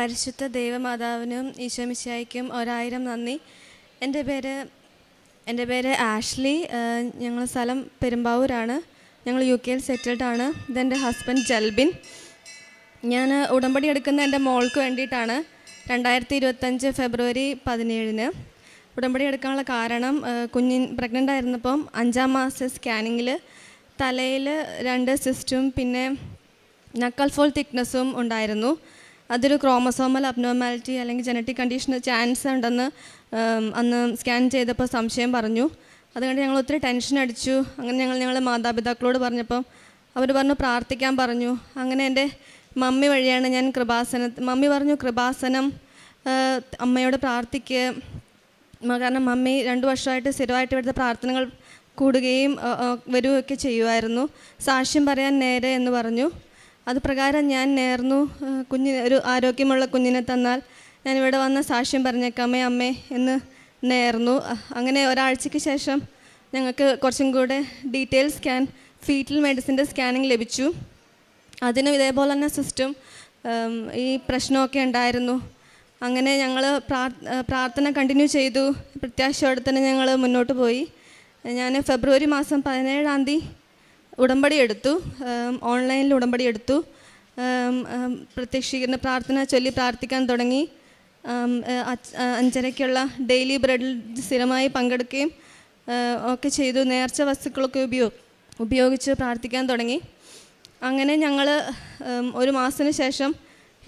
പരിശുദ്ധ ദൈവമാതാവിനും ഈശോമിശായിക്കും ഒരായിരം നന്ദി. എന്റെ പേര് എന്റെ പേര് ആഷ്ലി. ഞങ്ങൾ സ്ഥലം പെരുമ്പാവൂരാണ്. ഞങ്ങൾ യു കെയിൽ സെറ്റിൽഡ് ആണ്. ഇതെന്റെ ഹസ്ബൻഡ് ജൽബിൻ. ഞാൻ ഉടമ്പടി എടുക്കുന്ന എന്റെ മോൾക്ക് വേണ്ടിയിട്ടാണ് രണ്ടായിരത്തി ഇരുപത്തഞ്ച് ഫെബ്രുവരി പതിനേഴിന് ഉടമ്പടി എടുക്കാനുള്ള കാരണം കുഞ്ഞി കുഞ്ഞിൻ പ്രഗ്നന്റ് ആയിരുന്നപ്പം അഞ്ചാം മാസ സ്കാനിങ്ങിൽ തലയിൽ രണ്ട് സിസ്റ്റും പിന്നെ നക്കൽ ഫോൾ തിക്നെസ്സും ഉണ്ടായിരുന്നു. അതൊരു ക്രോമസോമൽ അബ്നോർമാലിറ്റി അല്ലെങ്കിൽ ജനറ്റിക് കണ്ടീഷന് ചാൻസ് ഉണ്ടെന്ന് അന്ന് സ്കാൻ ചെയ്തപ്പോൾ സംശയം പറഞ്ഞു. അതുകൊണ്ട് ഞങ്ങൾ ഒത്തിരി ടെൻഷൻ അടിച്ചു. അങ്ങനെ ഞങ്ങൾ ഞങ്ങളുടെ മാതാപിതാക്കളോട് പറഞ്ഞപ്പം അവർ പറഞ്ഞു പ്രാർത്ഥിക്കാൻ പറഞ്ഞു. അങ്ങനെ എന്റെ മമ്മി വഴിയാണ് ഞാൻ കൃപാസന മമ്മി പറഞ്ഞു കൃപാസനം അമ്മയോട് പ്രാർത്ഥിക്കുക കാരണം മമ്മി രണ്ട് വർഷമായിട്ട് സ്ഥിരമായിട്ട് ഇവിടുത്തെ പ്രാർത്ഥനകൾ കൂടുകയും വരികയൊക്കെ ചെയ്യുമായിരുന്നു. സാക്ഷ്യം പറയാൻ നേരെ എന്ന് പറഞ്ഞു. അത് പ്രകാരം ഞാൻ നേർന്നു. കുഞ്ഞിന് ഒരു ആരോഗ്യമുള്ള കുഞ്ഞിനെ തന്നാൽ ഞാൻ ഇവിടെ വന്ന് സാക്ഷ്യം പറഞ്ഞേക്കാമേ അമ്മേ എന്ന് നേർന്നു. അങ്ങനെ ഒരാഴ്ചയ്ക്ക് ശേഷം ഞങ്ങൾക്ക് കുറച്ചും കൂടെ ഡീറ്റെയിൽ സ്കാൻ ഫീറ്റൽ മെഡിസിന്റെ സ്കാനിങ് ലഭിച്ചു. അതിനും ഇതേപോലെ തന്നെ സിസ്റ്റം ഈ പ്രശ്നമൊക്കെ ഉണ്ടായിരുന്നു. അങ്ങനെ ഞങ്ങൾ പ്രാർത്ഥന കണ്ടിന്യൂ ചെയ്തു. പ്രത്യാശയോടെ തന്നെ ഞങ്ങൾ മുന്നോട്ട് പോയി. ഞാൻ ഫെബ്രുവരി മാസം പതിനേഴാം തീയതി ഉടമ്പടി എടുത്തു. ഓൺലൈനിൽ ഉടമ്പടി എടുത്തു. പ്രത്യക്ഷീകരണ പ്രാർത്ഥന ചൊല്ലി പ്രാർത്ഥിക്കാൻ തുടങ്ങി. അഞ്ചരയ്ക്കുള്ള ഡെയിലി ബ്രെഡിൽ സ്ഥിരമായി പങ്കെടുക്കുകയും ഒക്കെ ചെയ്തു. നേർച്ച വസ്തുക്കളൊക്കെ ഉപയോഗ ഉപയോഗിച്ച് പ്രാർത്ഥിക്കാൻ തുടങ്ങി. അങ്ങനെ ഞങ്ങൾ ഒരു മാസത്തിന് ശേഷം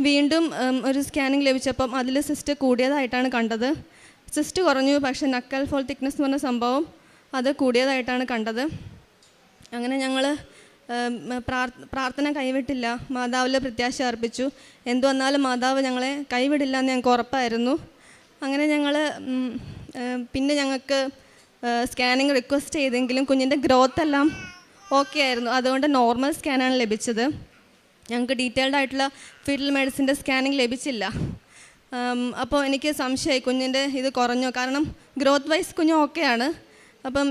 വീണ്ടും ഒരു സ്കാനിങ് ലഭിച്ചപ്പം അതിൽ സിസ്റ്റ് കൂടിയതായിട്ടാണ് കണ്ടത്. സിസ്റ്റ് കുറഞ്ഞു പക്ഷേ നക്കൽ ഫോൾ തിക്നെസ് എന്ന് പറഞ്ഞ സംഭവം അത് കൂടിയതായിട്ടാണ് കണ്ടത്. അങ്ങനെ ഞങ്ങൾ പ്രാർത്ഥന കൈവിട്ടില്ല. മാതാവിൽ പ്രത്യാശ അർപ്പിച്ചു. എന്തു വന്നാലും മാതാവ് ഞങ്ങളെ കൈവിടില്ല എന്ന് ഞങ്ങൾക്ക് ഉറപ്പായിരുന്നു. അങ്ങനെ ഞങ്ങൾ പിന്നെ ഞങ്ങൾക്ക് സ്കാനിങ് റിക്വസ്റ്റ് ചെയ്തെങ്കിലും കുഞ്ഞിന്റെ ഗ്രോത്ത് എല്ലാം ഓക്കെ ആയിരുന്നു. അതുകൊണ്ട് നോർമൽ സ്കാനാണ് ലഭിച്ചത്. ഞങ്ങൾക്ക് ഡീറ്റെയിൽഡ് ആയിട്ടുള്ള ഫീറ്റൽ മെഡിസിന്റെ സ്കാനിങ് ലഭിച്ചില്ല. അപ്പോൾ എനിക്ക് സംശയമായി കുഞ്ഞിന്റെ ഇത് കുറഞ്ഞു? കാരണം ഗ്രോത്ത് വൈസ് കുഞ്ഞ് ഓക്കെയാണ് അപ്പം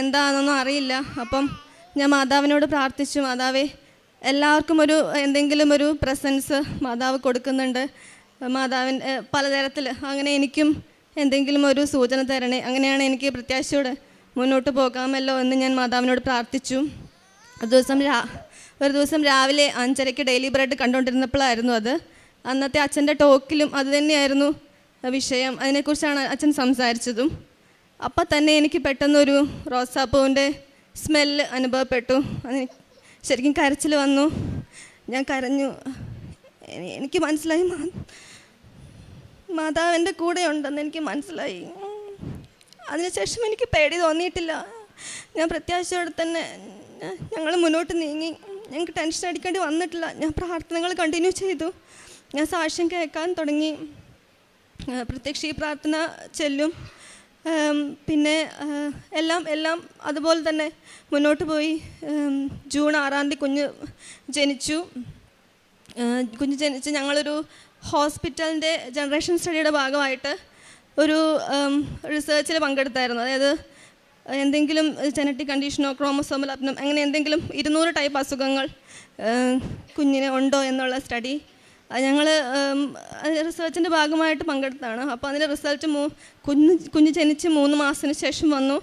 എന്താണെന്നൊന്നും അറിയില്ല. അപ്പം ഞാൻ മാതാവിനോട് പ്രാർത്ഥിച്ചു മാതാവേ എല്ലാവർക്കും ഒരു എന്തെങ്കിലും ഒരു പ്രസൻസ് മാതാവ് കൊടുക്കുന്നുണ്ട്. മാതാവിൻ പലതരത്തിൽ അങ്ങനെ എനിക്കും എന്തെങ്കിലും ഒരു സൂചന തരണേ. അങ്ങനെയാണ് എനിക്ക് പ്രത്യാശയോടെ മുന്നോട്ട് പോകാമല്ലോ എന്ന് ഞാൻ മാതാവിനോട് പ്രാർത്ഥിച്ചു. ഒരു ദിവസം രാ ഒരു ദിവസം രാവിലെ അഞ്ചരയ്ക്ക് ഡെയിലി ബ്രെഡ് കണ്ടുകൊണ്ടിരുന്നപ്പോഴായിരുന്നു അത്. അന്നത്തെ അച്ഛന്റെ ടോക്കിലും അത് തന്നെയായിരുന്നു വിഷയം. അതിനെക്കുറിച്ചാണ് അച്ഛൻ സംസാരിച്ചതും. അപ്പം തന്നെ എനിക്ക് പെട്ടെന്നൊരു റോസാപ്പൂവിന്റെ സ്മെല്ല് അനുഭവപ്പെട്ടു. അതിന് ശരിക്കും കരച്ചിൽ വന്നു. ഞാൻ കരഞ്ഞു. എനിക്ക് മനസ്സിലായി. മാതാവിന്റെ മാതാവ് കൂടെ ഉണ്ടെന്ന് എനിക്ക് മനസ്സിലായി. അതിനുശേഷം എനിക്ക് പേടി തോന്നിയിട്ടില്ല. ഞാൻ പ്രത്യാശയോടെ തന്നെ ഞങ്ങൾ മുന്നോട്ട് നീങ്ങി. ഞങ്ങൾക്ക് ടെൻഷൻ അടിക്കേണ്ടി വന്നിട്ടില്ല. ഞാൻ പ്രാർത്ഥനകൾ കണ്ടിന്യൂ ചെയ്തു. ഞാൻ സാക്ഷ്യം കേൾക്കാൻ തുടങ്ങി. പ്രത്യക്ഷ ഈ പ്രാർത്ഥന ചെല്ലും. പിന്നെ എല്ലാം എല്ലാം അതുപോലെ തന്നെ മുന്നോട്ട് പോയി. ജൂൺ ആറാം തീയതി കുഞ്ഞ് ജനിച്ചു. കുഞ്ഞ് ജനിച്ച് ഞങ്ങളൊരു ഹോസ്പിറ്റലിന്റെ ജനറേഷൻ സ്റ്റഡിയുടെ ഭാഗമായിട്ട് ഒരു റിസർച്ചിൽ പങ്കെടുത്തായിരുന്നു. അതായത് എന്തെങ്കിലും ജനറ്റിക് കണ്ടീഷനോ ക്രോമസോമൽ അപ്നം അങ്ങനെ എന്തെങ്കിലും ഇരുന്നൂറ് ടൈപ്പ് അസുഖങ്ങൾ കുഞ്ഞിന് ഉണ്ടോ എന്നുള്ള സ്റ്റഡി ഞങ്ങൾ റിസർച്ചിന്റെ ഭാഗമായിട്ട് പങ്കെടുത്താണ്. അപ്പോൾ അതിന്റെ റിസൾട്ട് മൂ കുഞ്ഞ് കുഞ്ഞ് ജനിച്ച് മൂന്ന് മാസത്തിന് ശേഷം വന്നു.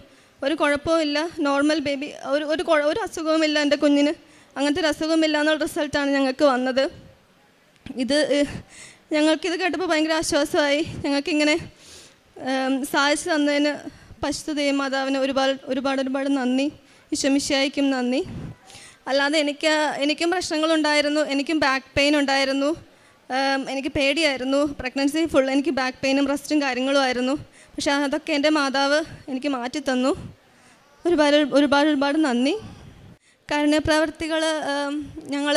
ഒരു കുഴപ്പവുമില്ല നോർമൽ ബേബി ഒരു ഒരു ഒരു അസുഖവുമില്ല എന്റെ കുഞ്ഞിന്. അങ്ങനത്തെ ഒരു അസുഖമില്ല എന്നുള്ള റിസൾട്ടാണ് ഞങ്ങൾക്ക് വന്നത്. ഇത് ഞങ്ങൾക്കിത് കേട്ടപ്പോൾ ഭയങ്കര ആശ്വാസമായി. ഞങ്ങൾക്കിങ്ങനെ സാധിച്ചു തന്നതിന് പശുതയും മാതാവിന് ഒരുപാട് ഒരുപാട് ഒരുപാട് നന്ദി. വിഷമിഷായിക്കും നന്ദി. അല്ലാതെ എനിക്ക് എനിക്കും പ്രശ്നങ്ങളുണ്ടായിരുന്നു. എനിക്കും ബാക്ക് പെയിൻ ഉണ്ടായിരുന്നു. എനിക്ക് പേടിയായിരുന്നു. പ്രഗ്നൻസി ഫുൾ എനിക്ക് ബാക്ക് പെയിനും റെസ്റ്റും കാര്യങ്ങളും ആയിരുന്നു. പക്ഷെ അതൊക്കെ എന്റെ മാതാവ് എനിക്ക് മാറ്റി തന്നു. ഒരുപാട് ഒരുപാട് ഒരുപാട് നന്ദി. കാരുണ്യപ്രവർത്തികൾ ഞങ്ങൾ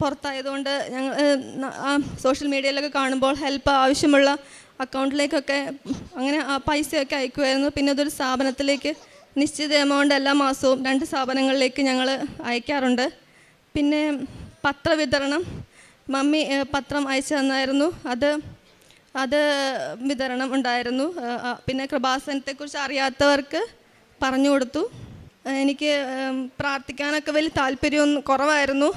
പുറത്തായതുകൊണ്ട് ഞങ്ങൾ സോഷ്യൽ മീഡിയയിലൊക്കെ കാണുമ്പോൾ ഹെൽപ്പ് ആവശ്യമുള്ള അക്കൗണ്ടിലേക്കൊക്കെ അങ്ങനെ പൈസയൊക്കെ അയക്കുമായിരുന്നു പിന്നെ അതൊരു സ്ഥാപനത്തിലേക്ക് നിശ്ചിത എമൗണ്ട് എല്ലാ മാസവും രണ്ട് സ്ഥാപനങ്ങളിലേക്ക് ഞങ്ങൾ അയക്കാറുണ്ട്. പിന്നെ പത്രവിതരണം മമ്മി പത്രം അയച്ചു തന്നായിരുന്നു. അത് അത് വിതരണം ഉണ്ടായിരുന്നു. പിന്നെ കൃപാസനത്തെക്കുറിച്ച് അറിയാത്തവർക്ക് പറഞ്ഞു കൊടുത്തു. എനിക്ക് പ്രാർത്ഥിക്കാനൊക്കെ വലിയ താല്പര്യമൊന്നും കുറവായിരുന്നു.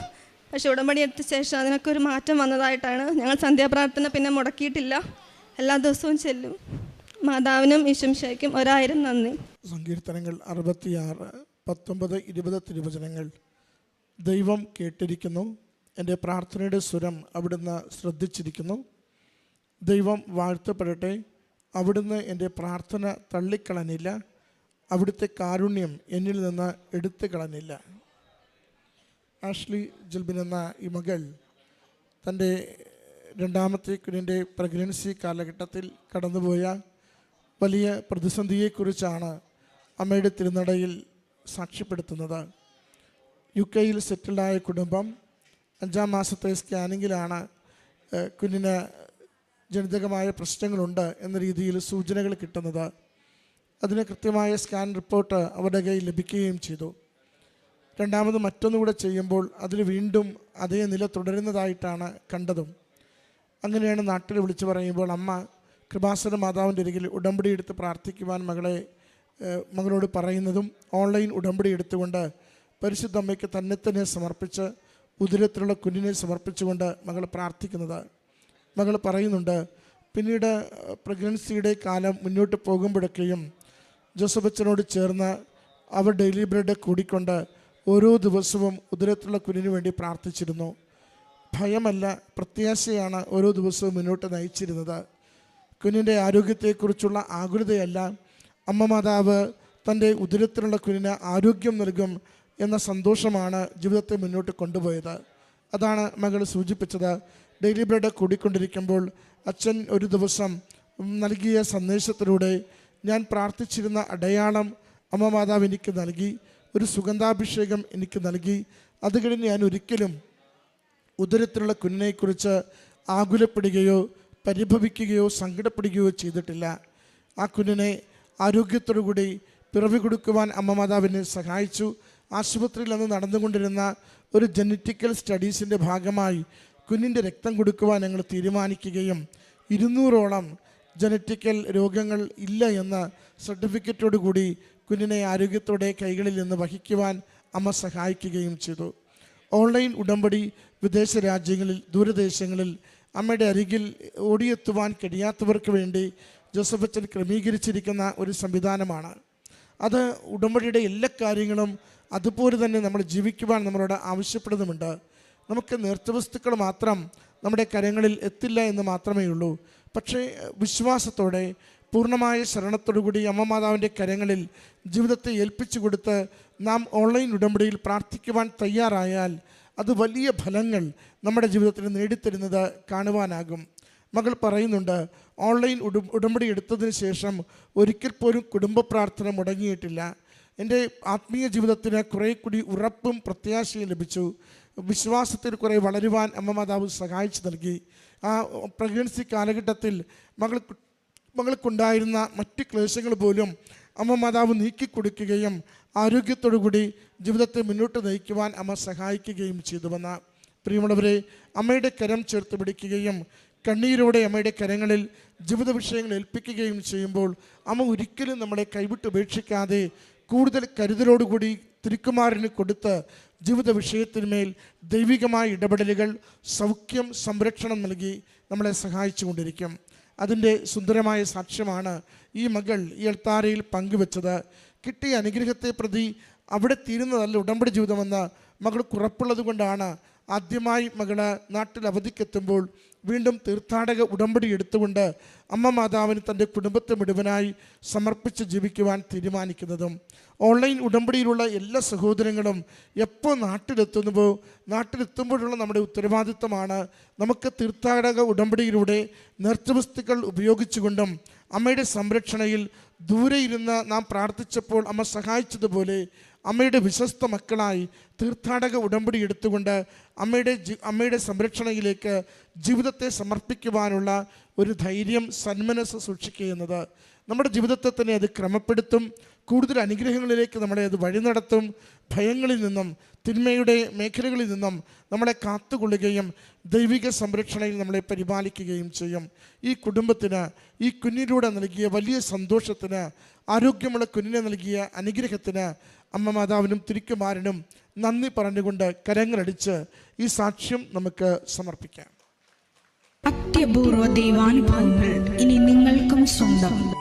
പക്ഷെ ഉടമ്പടി എടുത്ത ശേഷം അതിനൊക്കെ ഒരു മാറ്റം വന്നതായിട്ടാണ് ഞങ്ങൾ സന്ധ്യാപ്രാർത്ഥന പിന്നെ മുടക്കിയിട്ടില്ല. എല്ലാ ദിവസവും ചെല്ലും. മാതാവിനും ഈശംശയ്ക്കും ഒരായിരം നന്ദി. സങ്കീർത്തനങ്ങൾ അറുപത്തിയാറ് പത്തൊമ്പത് ഇരുപത് തിരുവചനങ്ങൾ ദൈവം കേട്ടിരിക്കുന്നു. എന്റെ പ്രാർത്ഥനയുടെ സ്വരം അവിടുന്ന് ശ്രദ്ധിച്ചിരിക്കുന്നു. ദൈവം വാഴ്ത്തപ്പെടട്ടെ. അവിടുന്ന് എന്റെ പ്രാർത്ഥന തള്ളിക്കളഞ്ഞില്ല. അവിടുത്തെ കാരുണ്യം എന്നിൽ നിന്ന് എടുത്തു കളഞ്ഞില്ല. ആഷ്ലി ജിൽബിൻ എന്ന ഈ മകൾ തന്റെ രണ്ടാമത്തെ കുഞ്ഞിന്റെ പ്രഗ്നൻസി കാലഘട്ടത്തിൽ കടന്നുപോയ വലിയ പ്രതിസന്ധിയെക്കുറിച്ചാണ് അമ്മയുടെ തിരുനടയിൽ സാക്ഷ്യപ്പെടുത്തുന്നത്. യു കെയിൽ സെറ്റിൽഡായ കുടുംബം അഞ്ചാം മാസത്തെ സ്കാനിങ്ങിലാണ് കുഞ്ഞിന് ജനിതകമായ പ്രശ്നങ്ങളുണ്ട് എന്ന രീതിയിൽ സൂചനകൾ കിട്ടുന്നത്. അതിന് കൃത്യമായ സ്കാൻ റിപ്പോർട്ട് അവരുടെ കയ്യിൽ ലഭിക്കുകയും ചെയ്തു. രണ്ടാമത് മറ്റൊന്നുകൂടെ ചെയ്യുമ്പോൾ അതിൽ വീണ്ടും അതേ നില തുടരുന്നതായിട്ടാണ് കണ്ടതും. അങ്ങനെയാണ് നാട്ടിൽ വിളിച്ചു പറയുമ്പോൾ അമ്മ കൃപാസന മാതാവിന്റെ അരികിൽ ഉടമ്പടി എടുത്ത് പ്രാർത്ഥിക്കുവാൻ മകളെ മകളോട് പറയുന്നതും ഓൺലൈൻ ഉടമ്പടി എടുത്തുകൊണ്ട് പരിശുദ്ധ അമ്മയ്ക്ക് തന്നെ തന്നെ സമർപ്പിച്ച് ഉദരത്തിലുള്ള കുഞ്ഞിനെ സമർപ്പിച്ചുകൊണ്ട് മകൾ പ്രാർത്ഥിക്കുന്നത് മകൾ പറയുന്നുണ്ട് പിന്നീട് പ്രഗ്നൻസിയുടെ കാലം മുന്നോട്ട് പോകുമ്പോഴൊക്കെയും ജോസഫ് അച്ഛനോട് ചേർന്ന് അവർ ഡെയിലി ബ്രെഡ് കൂടിക്കൊണ്ട് ഓരോ ദിവസവും ഉദരത്തിലുള്ള കുഞ്ഞിന് വേണ്ടി പ്രാർത്ഥിച്ചിരുന്നു. ഭയമല്ല പ്രത്യാശയാണ് ഓരോ ദിവസവും മുന്നോട്ട് നയിച്ചിരുന്നത്. കുഞ്ഞിന്റെ ആരോഗ്യത്തെക്കുറിച്ചുള്ള ആകുലതയല്ല. അമ്മ മാതാവ് തന്റെ ഉദരത്തിലുള്ള കുഞ്ഞിന് ആരോഗ്യം നൽകും എന്ന സന്തോഷമാണ് ജീവിതത്തെ മുന്നോട്ട് കൊണ്ടുപോയത്. അതാണ് മകൾ സൂചിപ്പിച്ചത്. ഡെയിലി ബ്രെഡ് കൂടിക്കൊണ്ടിരിക്കുമ്പോൾ അച്ഛൻ ഒരു ദിവസം നൽകിയ സന്ദേശത്തിലൂടെ ഞാൻ പ്രാർത്ഥിച്ചിരുന്ന അടയാളം അമ്മ മാതാവ് എനിക്ക് നൽകി ഒരു സുഗന്ധാഭിഷേകം എനിക്ക് നൽകി. അത് കഴിഞ്ഞ് ഞാൻ ഒരിക്കലും ഉദരത്തിലുള്ള കുഞ്ഞിനെക്കുറിച്ച് ആകുലപ്പെടുകയോ പരിഭവിക്കുകയോ സങ്കടപ്പെടുകയോ ചെയ്തിട്ടില്ല. ആ കുഞ്ഞിനെ ആരോഗ്യത്തോടുകൂടി പിറവി കൊടുക്കുവാൻ അമ്മ മാതാവിനെ സഹായിച്ചു. ആശുപത്രിയിൽ അന്ന് നടന്നുകൊണ്ടിരുന്ന ഒരു ജനറ്റിക്കൽ സ്റ്റഡീസിന്റെ ഭാഗമായി കുഞ്ഞിന്റെ രക്തം കൊടുക്കുവാൻ ഞങ്ങൾ തീരുമാനിക്കുകയും ഇരുന്നൂറോളം ജനറ്റിക്കൽ രോഗങ്ങൾ ഇല്ല എന്ന സർട്ടിഫിക്കറ്റോടു കൂടി കുഞ്ഞിനെ ആരോഗ്യത്തോടെ കൈകളിൽ നിന്ന് വഹിക്കുവാൻ അമ്മ സഹായിക്കുകയും ചെയ്തു. ഓൺലൈൻ ഉടമ്പടി വിദേശ രാജ്യങ്ങളിൽ ദൂരദേശങ്ങളിൽ അമ്മയുടെ അരികിൽ ഓടിയെത്തുവാൻ കഴിയാത്തവർക്ക് വേണ്ടി ജോസഫച്ചൻ ക്രമീകരിച്ചിരിക്കുന്ന ഒരു സംവിധാനമാണ്. അത് ഉടമ്പടിയുടെ എല്ലാ കാര്യങ്ങളും അതുപോലെ തന്നെ നമ്മൾ ജീവിക്കുവാൻ നമ്മളോട് ആവശ്യപ്പെടുന്നുമുണ്ട്. നമുക്ക് നേർച്ചവസ്തുക്കൾ മാത്രം നമ്മുടെ കരങ്ങളിൽ എത്തില്ല എന്ന് മാത്രമേ ഉള്ളൂ. പക്ഷേ വിശ്വാസത്തോടെ പൂർണമായ ശരണത്തോടുകൂടി അമ്മ മാതാവിന്റെ കരങ്ങളിൽ ജീവിതത്തെ ഏൽപ്പിച്ചു കൊടുത്ത് നാം ഓൺലൈൻ ഉടമ്പടിയിൽ പ്രാർത്ഥിക്കുവാൻ തയ്യാറായാൽ അത് വലിയ ഫലങ്ങൾ നമ്മുടെ ജീവിതത്തിൽ നേടിത്തരുന്നത് കാണുവാനാകും. മകൾ പറയുന്നുണ്ട് ഓൺലൈൻ ഉടമ്പടി എടുത്തതിന് ശേഷം ഒരിക്കൽ പോലും കുടുംബ പ്രാർത്ഥന മുടങ്ങിയിട്ടില്ല. എന്റെ ആത്മീയ ജീവിതത്തിന് കുറേ കൂടി ഉറപ്പും പ്രത്യാശയും ലഭിച്ചു. വിശ്വാസത്തിൽ കുറേ വളരുവാൻ അമ്മ മാതാവ് സഹായിച്ചു നൽകി. ആ പ്രഗ്നൻസി കാലഘട്ടത്തിൽ മകൾ മകൾക്കുണ്ടായിരുന്ന മറ്റ് ക്ലേശങ്ങൾ പോലും അമ്മ മാതാവ് നീക്കിക്കൊടുക്കുകയും ആരോഗ്യത്തോടുകൂടി ജീവിതത്തെ മുന്നോട്ട് നയിക്കുവാൻ അമ്മ സഹായിക്കുകയും ചെയ്തുവെന്ന പ്രിയമുള്ളവരെ അമ്മയുടെ കരം ചേർത്ത് പിടിക്കുകയും കണ്ണീരോടെ അമ്മയുടെ കരങ്ങളിൽ ജീവിത വിഷയങ്ങൾ ഏൽപ്പിക്കുകയും ചെയ്യുമ്പോൾ അമ്മ ഒരിക്കലും നമ്മളെ കൈവിട്ടുപേക്ഷിക്കാതെ കൂടുതൽ കരുതലോടുകൂടി തിരുക്കുമാരന് കൊടുത്ത് ജീവിത വിഷയത്തിന്മേൽ ദൈവികമായ ഇടപെടലുകൾ സൗഖ്യം സംരക്ഷണം നൽകി നമ്മളെ സഹായിച്ചു കൊണ്ടിരിക്കും അതിന്റെ സുന്ദരമായ സാക്ഷ്യമാണ് ഈ മകൾ ഈ അൾത്താരയിൽ പങ്കുവെച്ചത്. കിട്ടിയ അനുഗ്രഹത്തെ പ്രതി അവിടെ തീരുന്നതല്ല ഉടമ്പടി ജീവിതമെന്ന് മകൾ കുറപ്പുള്ളത് കൊണ്ടാണ് ആദ്യമായി മകൾ നാട്ടിൽ അവധിക്കെത്തുമ്പോൾ വീണ്ടും തീർത്ഥാടക ഉടമ്പടി എടുത്തുകൊണ്ട് അമ്മ മാതാവിന് തന്റെ കുടുംബത്തെ മുഴുവനായി സമർപ്പിച്ച് ജീവിക്കുവാൻ തീരുമാനിക്കുന്നതും ഓൺലൈൻ ഉടമ്പടിയിലുള്ള എല്ലാ സഹോദരങ്ങളും എപ്പോൾ നാട്ടിലെത്തുന്നുവോ നാട്ടിലെത്തുമ്പോഴുള്ള നമ്മുടെ ഉത്തരവാദിത്തമാണ് നമുക്ക് തീർത്ഥാടക ഉടമ്പടിയിലൂടെ നേർച്ചവസ്തുക്കൾ ഉപയോഗിച്ചുകൊണ്ടും അമ്മയുടെ സംരക്ഷണയിൽ ദൂരെ ഇരുന്ന് നാം പ്രാർത്ഥിച്ചപ്പോൾ അമ്മ സഹായിച്ചതുപോലെ അമ്മയുടെ വിശ്വസ്ത മക്കളായി തീർത്ഥാടക ഉടമ്പടി എടുത്തുകൊണ്ട് അമ്മയുടെ അമ്മയുടെ സംരക്ഷണയിലേക്ക് ജീവിതത്തെ സമർപ്പിക്കുവാനുള്ള ഒരു ധൈര്യം സന്മനസ് സൂക്ഷിക്കുന്നത് നമ്മുടെ ജീവിതത്തെ തന്നെ അത് ക്രമപ്പെടുത്തും. കൂടുതൽ അനുഗ്രഹങ്ങളിലേക്ക് നമ്മളെ അത് വഴി നടത്തും. ഭയങ്ങളിൽ നിന്നും തിന്മയുടെ മേഖലകളിൽ നിന്നും നമ്മളെ കാത്തുകൊള്ളുകയും ദൈവിക സംരക്ഷണയിൽ നമ്മളെ പരിപാലിക്കുകയും ചെയ്യും. ഈ കുടുംബത്തിന് ഈ കുഞ്ഞിലൂടെ നൽകിയ വലിയ സന്തോഷത്തിന് ആരോഗ്യമുള്ള കുഞ്ഞിനെ നൽകിയ അനുഗ്രഹത്തിന് അമ്മ മാതാവിനും തിരുക്കുമാരനും നന്ദി പറഞ്ഞുകൊണ്ട് കരങ്ങളടിച്ച് ഈ സാക്ഷ്യം നമുക്ക് സമർപ്പിക്കാം. അത്യപൂർവ ദൈവാനുഭവങ്ങൾ ഇനി നിങ്ങൾക്കും സ്വന്തം.